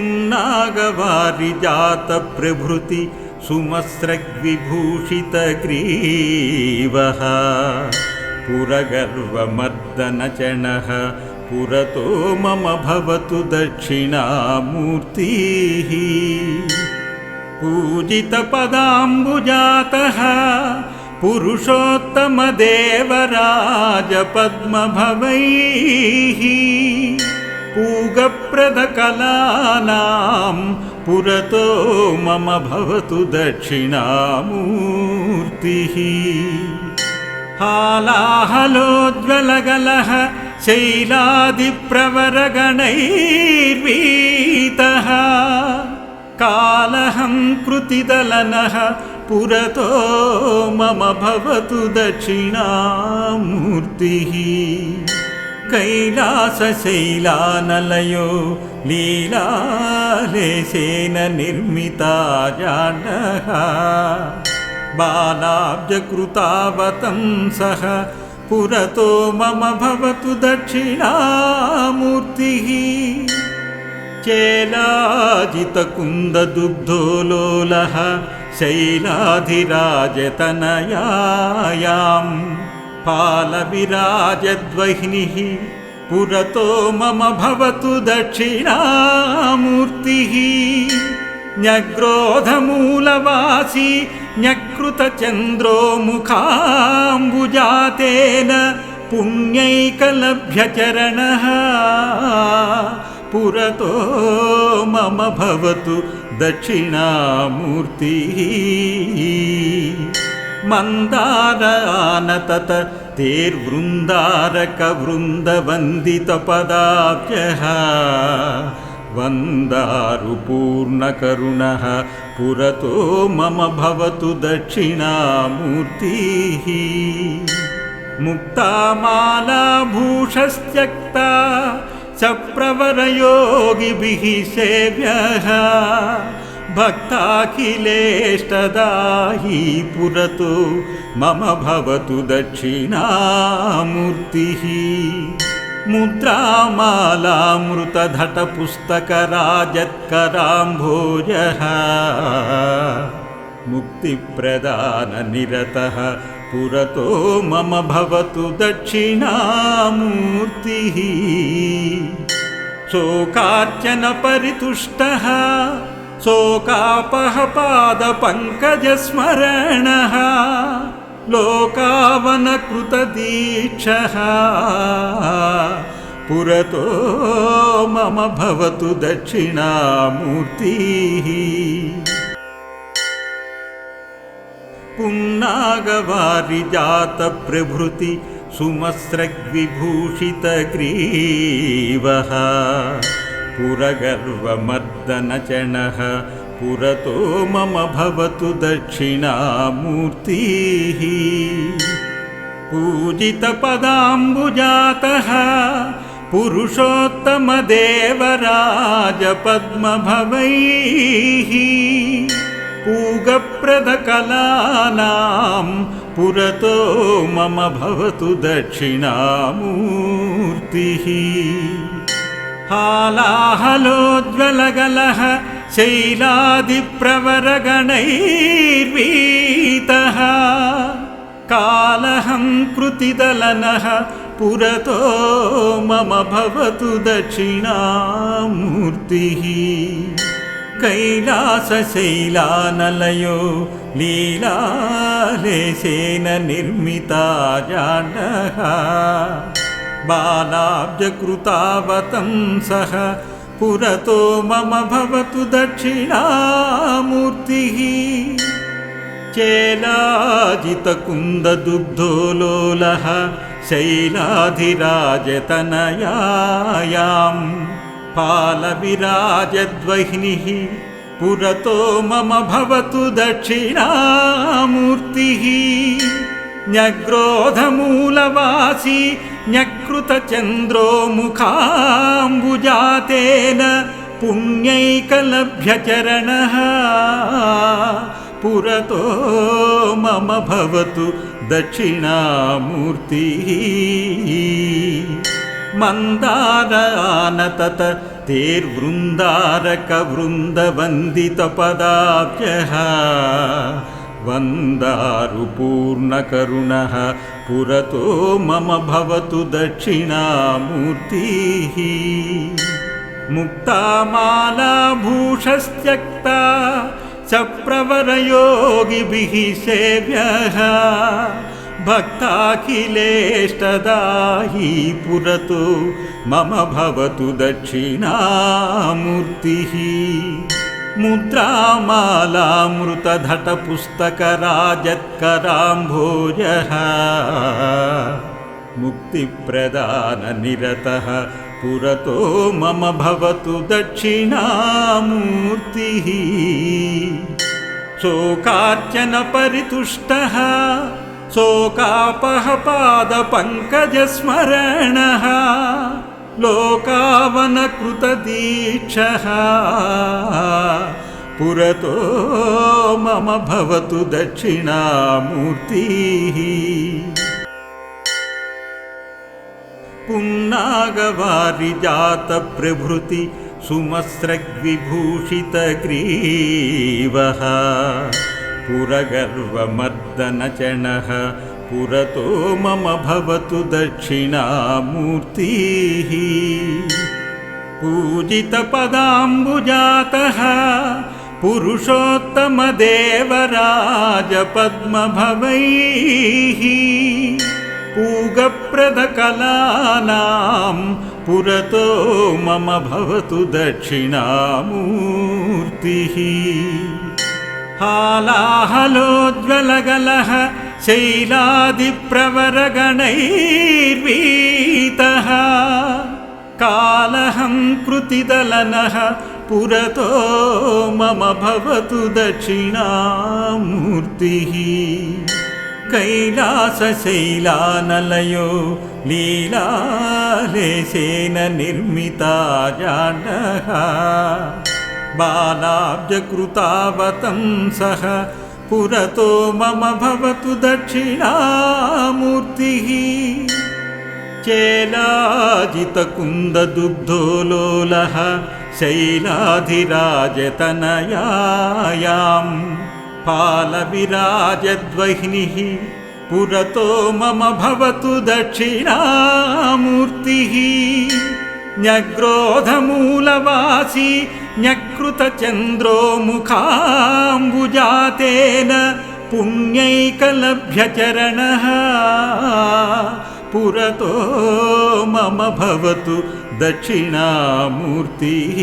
पुन्नागवारिजातप्रभृति सुमस्रग्विभूषितग्रीवः। पुरगर्वमर्दनचणः पुरतो मम भवतु दक्षिणामूर्तिः। पूजितपदाम्बुजातः पुरुषोत्तमदेवराजपद्मभवैः पूगप्रदकलानां पुरतो मम भवतु दक्षिणामूर्तिः। हालाहलोज्ज्वलगलः शैलादिप्रवरगणैर्वीतः। कालहं कृतिदलनः पुरतो मम भवतु दक्षिणामूर्तिः कैलासशैलानलयो लीलालेशेन निर्मिता जाडः बालाब्जकृतावतंसः पुरतो मम भवतु दक्षिणामूर्तिः। चेलाजितकुन्ददुग्धोलोलः शैलाधिराजतनयायां पालविराजद्वह्निः पुरतो मम भवतु दक्षिणामूर्तिः। न्यग्रोधमूलवासी न्यकृतचन्द्रो मुखाम्बुजातेन पुण्यैकलभ्यचरणः। पुरतो मम भवतु दक्षिणामूर्तिः मन्दारानतत तेर्वृन्दारकवृन्दवन्दितपदाब्जः वन्दारुपूर्णकरुणः पुरतो मम भवतु दक्षिणामूर्तिः। मुक्तामालाभूषस्त्यक्ता सप्रवरयोगिभिः सेव्यः भक्ताखिलेष्टदाही पुरतो मम भवतु दक्षिणामूर्तिः। मुद्रामालामृतधटपुस्तकराजत्कराम्भोजः मुक्तिप्रदाननिरतः पुरतो मम भवतु दक्षिणामूर्तिः। शोकार्चनपरितुष्टः शोकापः पादपङ्कजस्मरणः लोकावनकृतदीक्षः। पुरतो मम भवतु दक्षिणामूर्तिः। पुन्नागवारिजातप्रभृति सुमस्रग्विभूषितग्रीवः पुरगर्वमर्दनचणः पुरतो मम भवतु दक्षिणामूर्तिः। पूजितपदाम्बुजातः पुरुषोत्तमदेवराजपद्मभवैः। पूगप्रदकलानां पुरतो मम भवतु दक्षिणामूर्तिः हालाहलोज्ज्वलगलः शैलादिप्रवरगणैर्वीतः कालहं कृतिदलनः पुरतो मम भवतु दक्षिणामूर्तिः। कैलासशैलानलयो लीलालेशेन निर्मिता जाडः बालाब्जकृतावतंसः पुरतो मम भवतु दक्षिणामूर्तिः। चेलाजितकुन्ददुग्धोलोलः शैलाधिराजतनयायां पालविराजद्वह्निः पुरतो मम भवतु दक्षिणामूर्तिः न्यग्रोधमूलवासी न्यकृतचन्द्रो मुखाम्बुजातेन पुण्यैकलभ्यचरणः। पुरतो मम भवतु दक्षिणामूर्तिः। मन्दारानतत तेर्वृन्दारकवृन्दवन्दितपदाब्जः वन्दारुपूर्णकरुणः पुरतो मम भवतु दक्षिणामूर्तिः। मुक्तामालाभूषस्त्यक्ता स प्रवरयोगिभिः सेव्यः। भक्ताखिलेष्टदाही पुरतो मम भवतु दक्षिणामूर्तिः मुद्रामालामृतधटपुस्तकराजत्कराम्भोजः मुक्तिप्रदाननिरतः पुरतो मम भवतु दक्षिणामूर्तिः। शोकार्चनपरितुष्टः शोकापः पादपङ्कजस्मरणः लोकावनकृतदीक्षः। पुरतो मम भवतु दक्षिणामूर्तिः। पुन्नागवारिजातप्रभृति सुमस्रग्विभूषितग्रीवः। पुरगर्वमर्दनचणः पुरतो मम भवतु दक्षिणामूर्तिः। पूजितपदाम्बुजातः पुरुषोत्तमदेवराजपद्मभवैः। पूगप्रदकलानां पुरतो मम भवतु दक्षिणामूर्तिः। हालाहलोज्ज्वलगलः शैलादिप्रवरगणैर्वीतः कालहं कृतिदलनः पुरतो मम भवतु दक्षिणामूर्तिः। कैलासशैलानलयो लीलालेशेन निर्मिता जाण्डः बालाब्जकृतावतंसः पुरतो मम भवतु दक्षिणामूर्तिः। चेलाजितकुन्ददुग्धोलोलः शैलाधिराजतनयायां पालविराजद्वह्निः। पुरतो मम भवतु दक्षिणामूर्तिः। न्यग्रोधमूलवासी न्यकृतचन्द्रो मुखाम्बुजातेन पुण्यैकलभ्यचरणः। पुरतो मम भवतु दक्षिणामूर्तिः।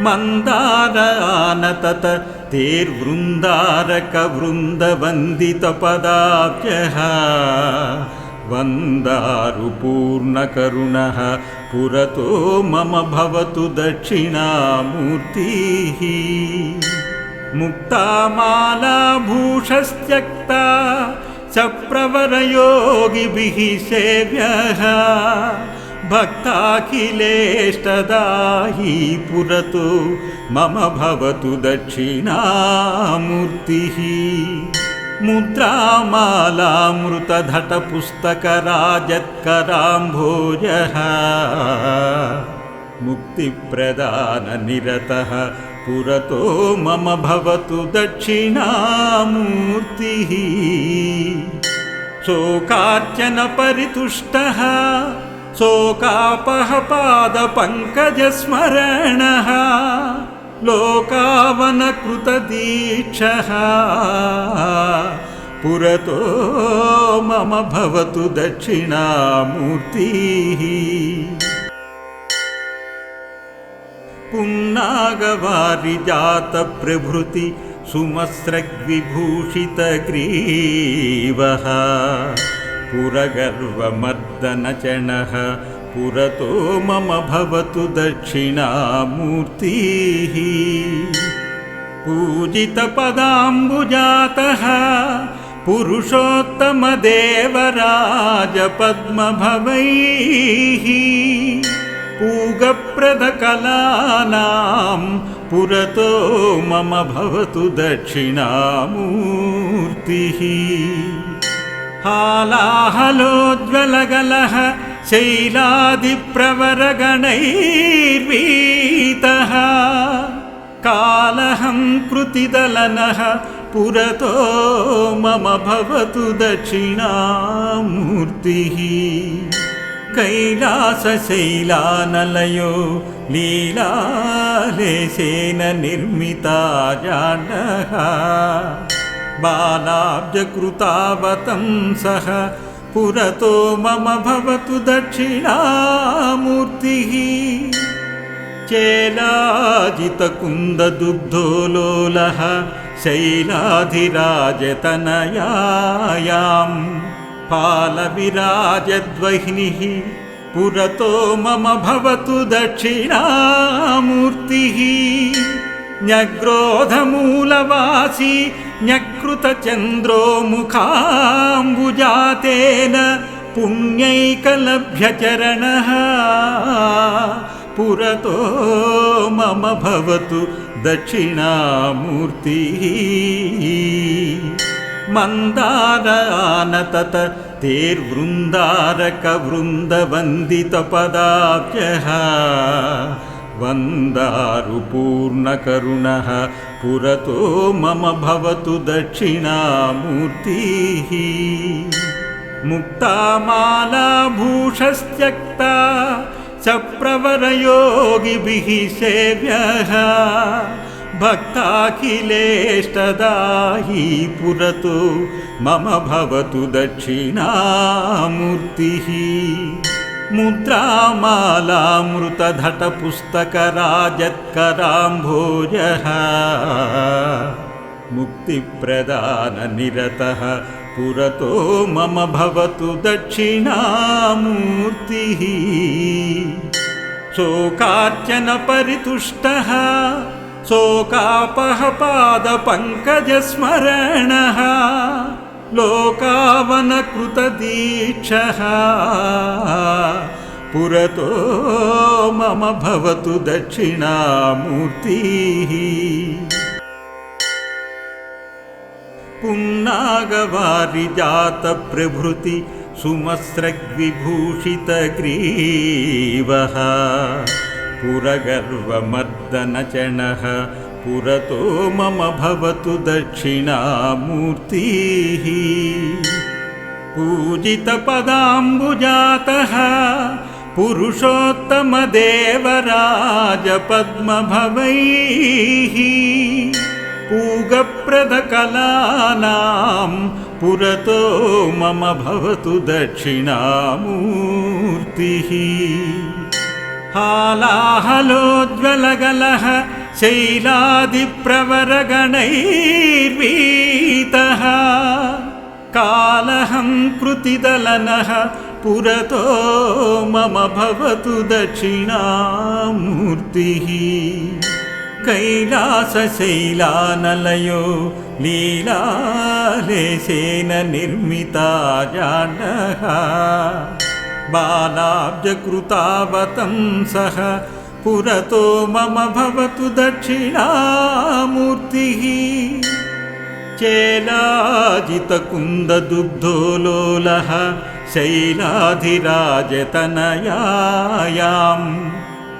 मन्दारानतत तेर्वृन्दारकवृन्दवन्दितपदाब्जः वन्दारुपूर्णकरुणः पुरतो मम भवतु दक्षिणामूर्तिः। मुक्तामालाभूषस्त्यक्ता स प्रवरयोगिभिः सेव्यः। भक्ताखिलेष्टदाही पुरतो मम भवतु दक्षिणामूर्तिः मुद्रामालामृतधटपुस्तकराजत्कराम्भोजः मुक्तिप्रदाननिरतः पुरतो मम भवतु दक्षिणामूर्तिः। शोकार्चनपरितुष्टः शोकापः पादपङ्कजस्मरणः लोकावनकृतदीक्षः। पुरतो मम भवतु दक्षिणामूर्तिः। पुन्नागवारिजातप्रभृति सुमस्रग्विभूषितग्रीवः। पुरगर्वमर्दनचणः पुरतो मम भवतु दक्षिणामूर्तिः। पूजितपदाम्बुजातः पुरुषोत्तमदेवराजपद्मभवैः। पूगप्रदकलानां पुरतो मम भवतु दक्षिणामूर्तिः। हालाहलोज्ज्वलगलः शैलादिप्रवरगणैर्वीतः कालहं कृतिदलनः पुरतो मम भवतु दक्षिणामूर्तिः। कैलासशैलानलयो लीलालेशेन निर्मिता जानः। बालाब्जकृतावतं सः पुरतो मम भवतु दक्षिणामूर्तिः। चेलाजितकुन्ददुग्धोलोलः शैलाधिराजतनयायां पालविराजद्वह्निः पुरतो मम भवतु दक्षिणामूर्तिः। न्यग्रोधमूलवासी न्यकृतचन्द्रो मुखाम्बुजातेन पुण्यैकलभ्यचरणः। पुरतो मम भवतु दक्षिणामूर्तिः। मन्दारानतत तेर्वृन्दारकवृन्दवन्दितपदाब्जः वन्दारुपूर्णकरुणः पुरतो मम भवतु दक्षिणामूर्तिः। मुक्तामालाभूषस्त्यक्ता सप्रवरयोगिभिः सेव्यः। भक्ताखिलेष्टदाही पुरतो मम भवतु दक्षिणामूर्तिः मुद्रामालामृतधटपुस्तकराजत्कराम्भोजः मुक्तिप्रदाननिरतः पुरतो मम भवतु दक्षिणामूर्तिः। शोकार्चनपरितुष्टः शोकापः पादपङ्कजस्मरणः लोकावनकृतदीक्षः। पुरतो मम भवतु दक्षिणामूर्तिः। पुन्नागवारिजातप्रभृति सुमस्रग्विभूषितग्रीवः। पुरगर्वमर्दनचणः पुरतो मम भवतु दक्षिणामूर्तिः। पूजितपदाम्बुजातः पुरुषोत्तमदेवराजपद्मभवैः। पूगप्रदकलानां पुरतो मम भवतु दक्षिणामूर्तिः। हालाहलोज्ज्वलगलः शैलादिप्रवरगणैर्वीतः कालहं कृतिदलनः पुरतो मम भवतु दक्षिणामूर्तिः। कैलासशैलानलयो लीलालेशेन निर्मिता जानः। बालाब्जकृतावतं सः पुरतो मम भवतु दक्षिणामूर्तिः। चेलाजितकुन्ददुग्धोलोलः शैलाधिराजतनयायां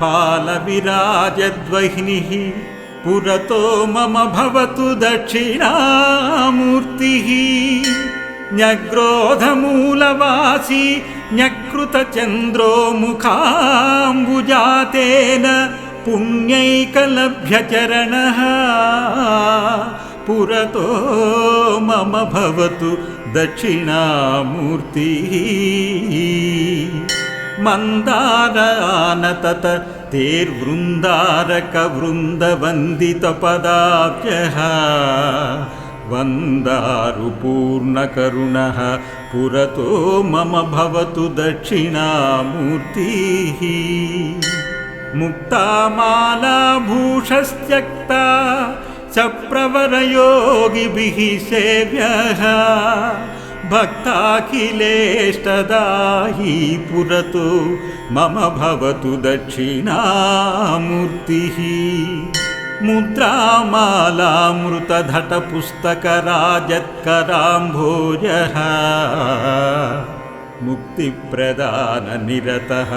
पालविराजद्वह्निः पुरतो मम भवतु दक्षिणामूर्तिः न्यग्रोधमूलवासी न्यकृतचन्द्रो मुखाम्बुजातेन पुण्यैकलभ्यचरणः। पुरतो मम भवतु दक्षिणामूर्तिः। मन्दारानतत तेर्वृन्दारकवृन्दवन्दितपदाब्जः वन्दारुपूर्णकरुणः पुरतो मम भवतु दक्षिणामूर्तिः। मुक्तामालाभूषस्त्यक्ता सप्रवरयोगिभिः सेव्यः। भक्ताखिलेष्टदाही पुरतो मम भवतु दक्षिणामूर्तिः मुद्रामालामृतधटपुस्तकराजत्कराम्भोजः मुक्तिप्रदाननिरतः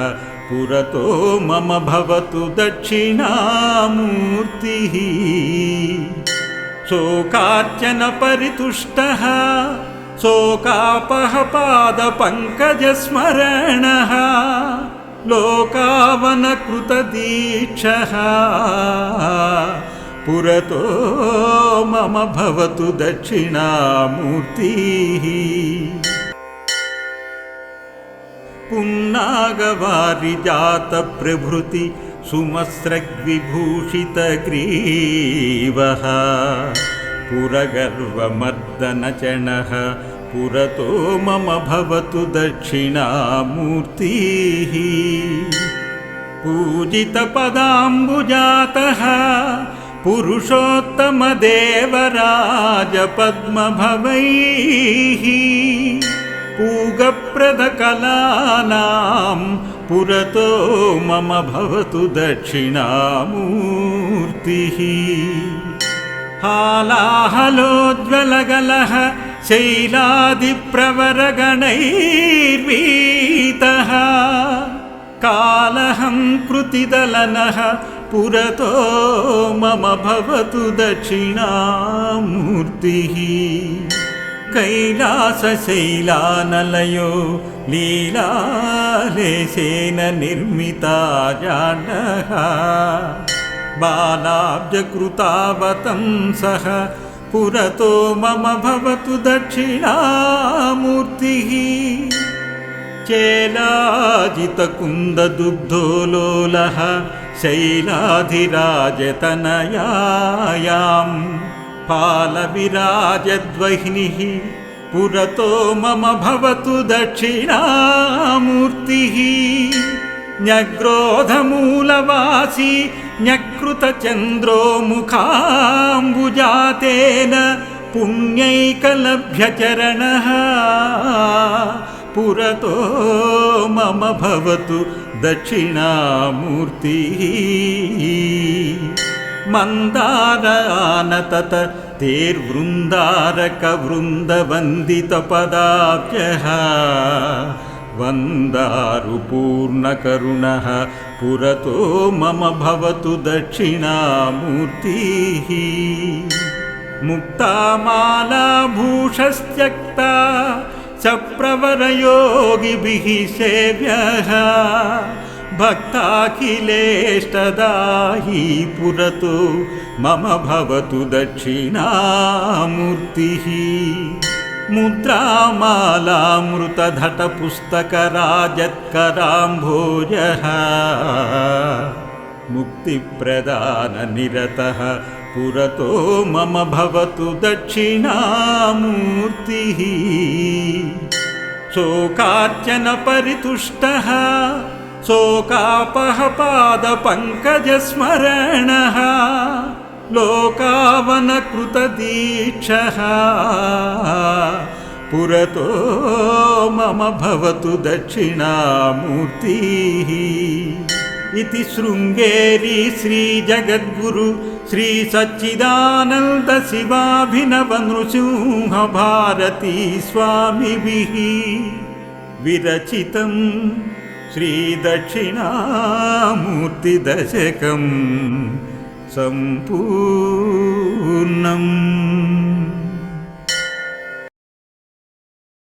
पुरतो मम भवतु दक्षिणामूर्तिः। शोकार्चनपरितुष्टः शोकापः पादपङ्कजस्मरणः लोकावनकृतदीक्षः। पुरतो मम भवतु दक्षिणामूर्तिः। पुन्नागवारिजातप्रभृति सुमस्रग्विभूषितग्रीवः। पुरगर्वमर्दनचणः पुरतो मम भवतु दक्षिणामूर्तिः। पूजितपदाम्बुजातः पुरुषोत्तमदेवराजपद्मभवैः। पूगप्रदकलानां पुरतो मम भवतु दक्षिणामूर्तिः। हालाहलोज्ज्वलगलः शैलादिप्रवरगणैर्वीतः कालहं कृतिदलनः पुरतो मम भवतु दक्षिणामूर्तिः। कैलासशैलानलयो लीलालेशेन निर्मिता जाडः बालाब्जकृतावतंसः पुरतो मम भवतु दक्षिणामूर्तिः। चेलाजितकुन्ददुग्धोलोलः शैलाधिराजतनयायां पालविराजद्वह्निः पुरतो मम भवतु दक्षिणामूर्तिः। न्यग्रोधमूलवासी न्यकृतचन्द्रो मुखाम्बुजातेन पुण्यैकलभ्यचरणः। पुरतो मम भवतु दक्षिणामूर्तिः। मन्दारानतत तेर्वृन्दारकवृन्दवन्दितपदाब्जः वन्दारुपूर्णकरुणः पुरतो मम भवतु दक्षिणामूर्तिः। मुक्तामालाभूषस्त्यक्ता सप्रवरयोगिभिः सेव्यः। भक्ताखिलेष्टदायी पुरतो मम भवतु दक्षिणामूर्तिः मुद्रामालामृतधटपुस्तकराजत्कराम्भोजः मुक्तिप्रदाननिरतः पुरतो मम भवतु दक्षिणामूर्तिः। शोकार्चनपरितुष्टः शोकापः पादपङ्कजस्मरणः लोकावनकृतदीक्षः। पुरतो मम भवतु दक्षिणामूर्तिः। इति शृङ्गेरी श्रीजगद्गुरु श्रीसच्चिदानन्दशिवाभिनवनृसिंहभारती स्वामिभिः विरचितं श्रीदक्षिणामूर्तिदशकं सम्पूर्णम्